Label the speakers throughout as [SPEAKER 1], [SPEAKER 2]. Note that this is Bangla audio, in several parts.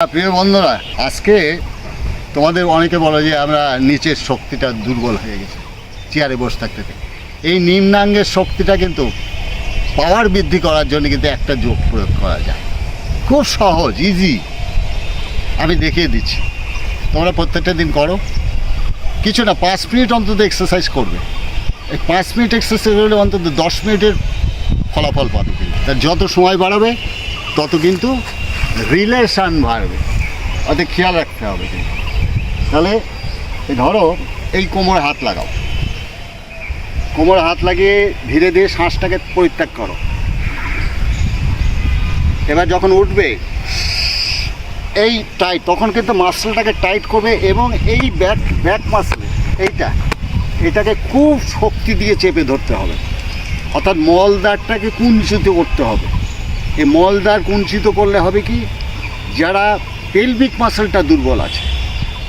[SPEAKER 1] প্রিয় বন্ধুরা, আজকে তোমাদের অনেকে বলো যে আমরা নিচের শক্তিটা দুর্বল হয়ে গেছে, চেয়ারে বসে থাকতে। এই নিম্নাঙ্গের শক্তিটা কিন্তু পাওয়ার বৃদ্ধি করার জন্য কিন্তু একটা যোগ প্রয়োগ করা যায়। খুব সহজ ইজি আমি দেখিয়ে দিচ্ছি। তোমরা প্রত্যেকটা দিন করো। কিছু না, পাঁচ মিনিট অন্তত এক্সারসাইজ করবে। এই পাঁচ মিনিট এক্সারসাইজ করলে অন্তত দশ মিনিটের ফলাফল পাবে কিন্তু। তা যত সময় বাড়াবে, তত কিন্তু রিলেশন বাড়বে অত খেয়াল রাখতে হবে তাহলে ধরো, এই কোমরে হাত লাগাও। কোমরে হাত লাগিয়ে ধীরে ধীরে শ্বাসটাকে পরিত্যাগ করো। এবার যখন উঠবে, এই টাইট তখন কিন্তু মাসলটাকে টাইট করবে এবং এই ব্যাক ব্যাক মাসল এইটা, এটাকে খুব শক্তি দিয়ে চেপে ধরতে হবে। অর্থাৎ মলদারটাকে কুঞ্চিত করতে হবে। এই মলদার কুঞ্চিত করলে হবে কি? যারা পেলভিক মাসলটা দুর্বল আছে,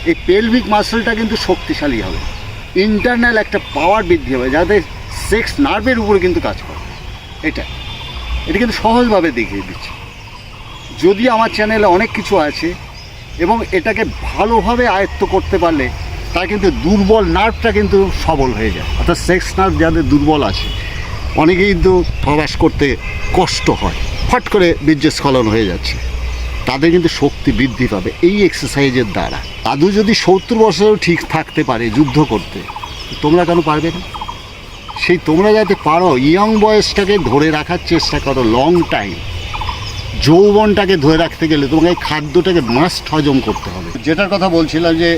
[SPEAKER 1] এই পেলভিক মাসলটা কিন্তু শক্তিশালী হবে। ইন্টারনাল একটা পাওয়ার বৃদ্ধি হবে, যাতে সেক্স নার্ভের উপরে কিন্তু কাজ করে। এটা এটা কিন্তু সহজভাবে দেখিয়ে দিচ্ছে। যদি আমার চ্যানেলে অনেক কিছু আছে এবং এটাকে ভালোভাবে আয়ত্ত করতে পারলে তার কিন্তু দুর্বল নার্ভটা কিন্তু সবল হয়ে যায়। অর্থাৎ সেক্স নার্ভ যাদের দুর্বল আছে, অনেকেই কিন্তু প্রবাস করতে কষ্ট হয়। ফট করে বীর্যস্খলন হয়ে যাচ্ছে। তাদের কিন্তু শক্তি বৃদ্ধি পাবে এই এক্সারসাইজের দ্বারা। দাদু যদি সত্তর বছরেও ঠিক থাকতে পারে যুদ্ধ করতে, তোমরা কেন পারবে না? সেই তোমরা যাতে পারো ইয়ং বয়সটাকে ধরে রাখার চেষ্টা করো লং টাইম যৌবনটাকে ধরে রাখতে গেলে তোমাকে এই খাদ্যটাকে মাস্ট হজম করতে হবে। যেটার কথা বলছিলাম যে,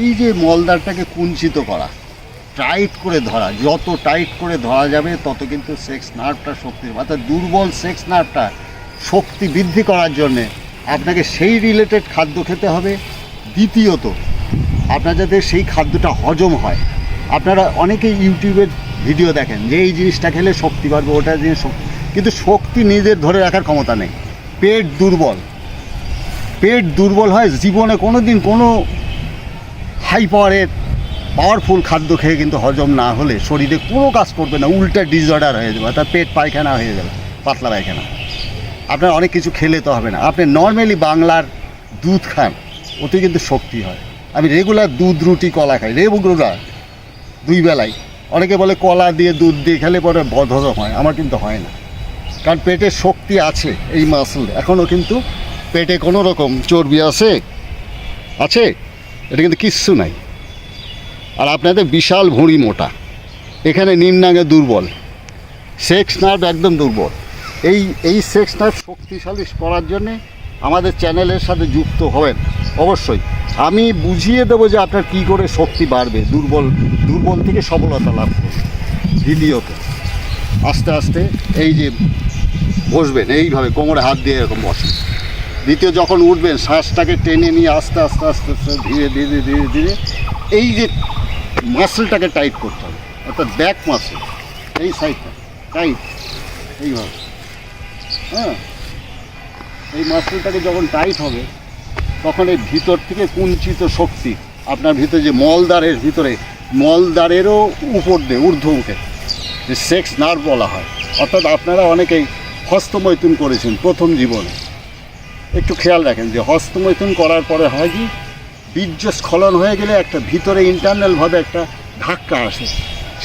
[SPEAKER 1] এই যে মলদারটাকে কুঞ্চিত করা টাইট করে ধরা, যত টাইট করে ধরা যাবে, তত কিন্তু সেক্স নার্ভটা শক্তি অর্থাৎ দুর্বল সেক্স নার্ভটা শক্তি বৃদ্ধি করার জন্যে আপনাকে সেই রিলেটেড খাদ্য খেতে হবে। দ্বিতীয়ত আপনার যাতে সেই খাদ্যটা হজম হয়। আপনারা অনেকেই ইউটিউবের ভিডিও দেখেন যে এই জিনিসটা খেলে শক্তি বাড়বে, ওটা জিনিস কিন্তু শক্তি নিজের ধরে রাখার ক্ষমতা নেই। পেট দুর্বল। পেট দুর্বল হয়, জীবনে কোনো দিন কোনো হাই পাওয়ারের পাওয়ারফুল খাদ্য খেয়ে কিন্তু হজম না হলে শরীরে কোনো কাজ করবে না, উল্টা ডিসঅর্ডার হয়ে যাবে, অর্থাৎ পেট পায়খানা হয়ে যাবে, পাতলা পায়খানা। আপনার অনেক কিছু খেলে তো হবে না। আপনি নর্মালি বাংলার দুধ খান, ওতে কিন্তু শক্তি হয়। আমি রেগুলার দুধ, রুটি, কলা খাই। রেগুলার দুই বেলায় অনেকে বলে কলা দিয়ে দুধ দিয়ে খেলে পরে বদহজম হয়। আমার কিন্তু হয় না। কারণ পেটে শক্তি আছে এই মাসল এখনও কিন্তু পেটে কোনো রকম চর্বি আছে আছে? এটা কিন্তু কিচ্ছু নাই। আর আপনাদের বিশাল ভুঁড়ি মোটা। এখানে নিম্নাঙ্গে দুর্বল। সেক্স নার্ভ একদম দুর্বল। এই এই সেক্স নার্ভ শক্তিশালী করার জন্যে আমাদের চ্যানেলের সাথে যুক্ত হবেন। অবশ্যই। আমি বুঝিয়ে দেবো যে আপনার কী করে শক্তি বাড়বে, দুর্বল দুর্বল থেকে সফলতা লাভ করবে দ্বিতীয়ত আস্তে আস্তে এই যে বসবেন, এইভাবে কোমরে হাত দিয়ে এরকম বসেন। দ্বিতীয় যখন উঠবেন, শ্বাসটাকে টেনে নিয়ে আস্তে আস্তে আস্তে আস্তে ধীরে ধীরে ধীরে ধীরে এই যে মাসলটাকে টাইট করতে হবে, অর্থাৎ ব্যাক মাসল এই সাইডটা টাইট এইভাবে। হ্যাঁ। এই মাসলটাকে যখন টাইট হবে, তখন এই ভিতর থেকে কুঞ্চিত শক্তি, আপনার ভিতরে যে মলদ্বারের ভিতরে, মলদ্বারেরও উপর দিয়ে ঊর্ধ্ব উঠে, যে সেক্স নার্ভ বলা হয়। অর্থাৎ আপনারা অনেকেই হস্তমৈথুন করেছেন প্রথম জীবনে। একটু খেয়াল রাখেন যে হস্তমৈথুন করার পরে হয় কি, বীর্য স্খলন হয়ে গেলে একটা ভিতরে ইন্টারনালভাবে একটা ধাক্কা আসে।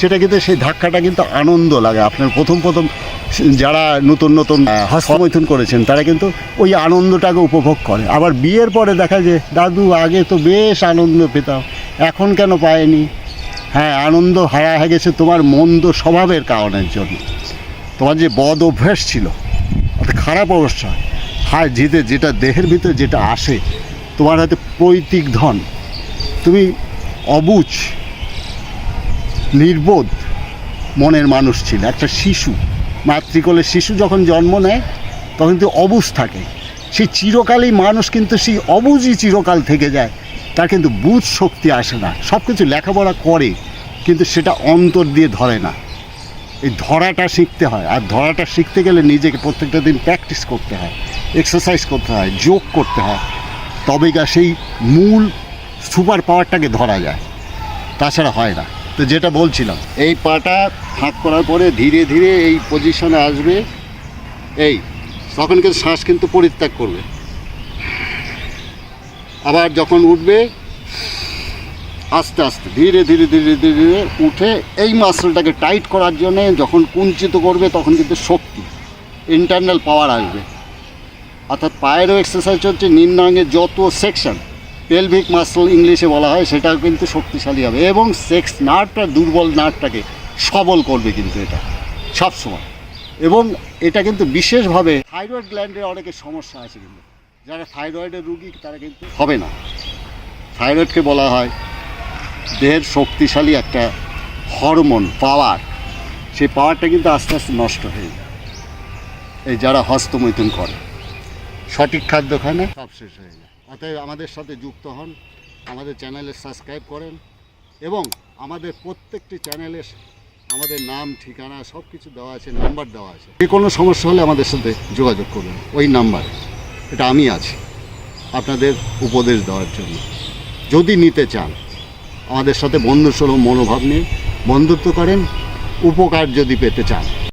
[SPEAKER 1] সেটা কিন্তু সেই ধাক্কাটা কিন্তু আনন্দ লাগে। আপনার প্রথম প্রথম যারা নতুন নতুন হস্তমৈথুন করেছেন, তারা কিন্তু ওই আনন্দটাকে উপভোগ করে। আবার বিয়ের পরে দেখা যায়, দাদু, আগে তো বেশ আনন্দ পেতাম, এখন কেন পায়নি হ্যাঁ আনন্দ হারা হয়ে গেছে তোমার মন্দ স্বভাবের কারণের জন্য। তোমার যে বদ অভ্যাস ছিল খারাপ অবস্থা, হায় জিতে যেটা দেহের ভিতরে যেটা আসে, তোমার হাতে পৈতৃক ধন। তুমি অবুঝ, নির্বোধ মনের মানুষ ছিল, একটা শিশু। মাতৃকোলের শিশু যখন জন্ম নেয়, তখন কিন্তু অবুজ থাকে। সেই চিরকালই মানুষ কিন্তু সেই অবুজই চিরকাল থেকে যায়। তার কিন্তু বুঝ শক্তি আসে না। সব কিছু লেখাপড়া করে, কিন্তু সেটা অন্তর দিয়ে ধরে না। এই ধরাটা শিখতে হয়। আর ধরাটা শিখতে গেলে নিজেকে প্রত্যেকটা দিন প্র্যাকটিস করতে হয়, এক্সারসাইজ করতে হয়, যোগ করতে হয়। তবে গা সেই মূল সুপার পাওয়ারটাকে ধরা যায়। তাছাড়া হয় না। তো যেটা বলছিলাম, এই পাটা ফাঁক করার পরে ধীরে ধীরে এই পজিশনে আসবে, এই তখন কিন্তু শ্বাস কিন্তু পরিত্যাগ করবে। আবার যখন উঠবে, আস্তে আস্তে ধীরে ধীরে ধীরে ধীরে উঠে এই মাসলটাকে টাইট করার জন্যে যখন কুঞ্চিত করবে, তখন কিন্তু শক্তি ইন্টারনাল পাওয়ার আসবে। অর্থাৎ পায়েরও এক্সারসাইজ হচ্ছে নিম্নাঙ্গের যত সেকশন পেলভিক মাসল ইংলিশে বলা হয়, সেটাও কিন্তু শক্তিশালী হবে এবং সেক্স নার্ভটা দুর্বল নার্ভটাকে সবল করবে কিন্তু এটা, সবসময়। এবং এটা কিন্তু বিশেষভাবে থাইরয়েড গ্ল্যান্ডের অনেকের সমস্যা আছে কিন্তু। যারা থাইরয়েডের রুগী, তারা কিন্তু হবে না। থাইরয়েডকে বলা হয়, দেহের শক্তিশালী একটা হরমোন পাওয়ার সেই পাওয়ারটা কিন্তু আস্তে আস্তে নষ্ট হয়ে যায়। এই যারা হস্তমৈথুন করে, সঠিক খাদ্য খায় না, সব শেষ হয়ে যায়। অতএব আমাদের সাথে যুক্ত হন, আমাদের চ্যানেলে সাবস্ক্রাইব করেন এবং আমাদের প্রত্যেকটি চ্যানেলে আমাদের নাম, ঠিকানা সব কিছু দেওয়া আছে, নাম্বার দেওয়া আছে। যে কোনো সমস্যা হলে আমাদের সাথে যোগাযোগ করবেন ওই নাম্বারে, এটা আমি আছি আপনাদের উপদেশ দেওয়ার জন্য। যদি নিতে চান, আমাদের সাথে বন্ধুসুলভ মনোভাব নিয়ে বন্ধুত্ব করেন, উপকার যদি পেতে চান।